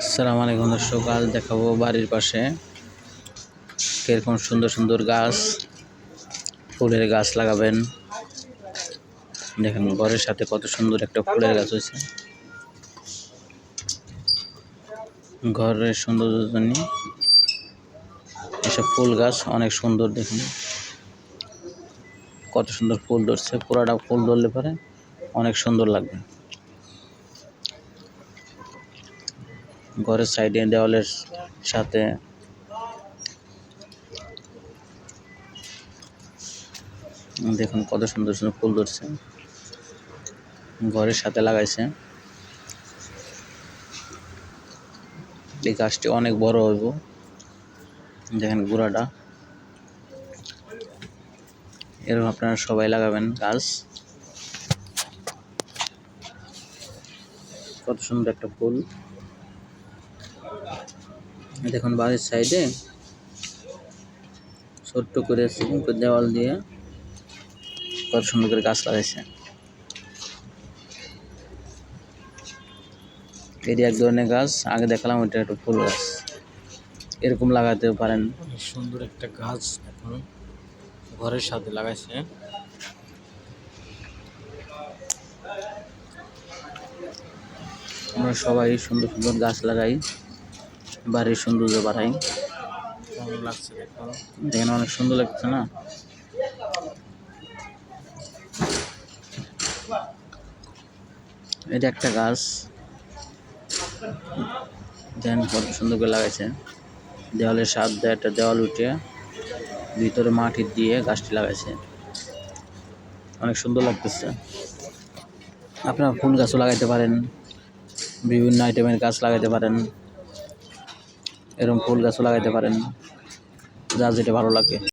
আসসালামু আলাইকুম দর্শক, আজ দেখাবো বাড়ির পাশে কীরকম সুন্দর সুন্দর গাছ, ফুলের গাছ লাগাবেন। দেখেন ঘরের সাথে কত সুন্দর একটা ফুলের গাছ হয়েছে। ঘরের সৌন্দর্যের জন্য এসব ফুল গাছ অনেক সুন্দর দেখুন। কত সুন্দর ফুল ধরছে, পুরাটা ফুল ধরলে পরে অনেক সুন্দর লাগবে। ঘরের সাইডে, দেওয়ালের সাথে। দেখুন কত সুন্দর সুন্দর ফুল ধরছে। ঘরের সাথে লাগাইছে। এই গাছটি অনেক বড় হইব। দেখেন গুড়াটা। এরকম আপনারা সবাই লাগাবেন গাছ। কত সুন্দর একটা ফুল। দেখুন বাড়ির সাইডে ছোট্ট করে দেওয়াল দিয়ে কত সুন্দর করে গাছ লাগাইছে। এটি এক ধরনের গাছ আগে দেখালাম ওইটা একটা ফুল গাছ। এরকম লাগাতে পারেন। সুন্দর একটা গাছ এখন ঘরের সাথে লাগাইছে। আমরা সবাই সুন্দর সুন্দর গাছ লাগাই। বাড়ির সৌন্দর্য বাড়াই। দেখেন অনেক সুন্দর লাগছে না? এটা একটা গাছ। দেন কত সুন্দর করে লাগাইছে। দেওয়ালের সাত দিয়ে একটা দেওয়াল উঠে ভিতরে মাটি দিয়ে গাছটি লাগাইছে। অনেক সুন্দর লাগতেছে। আপনারা ফুল গাছও লাগাইতে পারেন বিভিন্ন আইটেমের গাছ লাগাইতে পারেন। এরকম ফুল গাছও লাগাইতে পারেন। যা যেটা ভালো লাগে।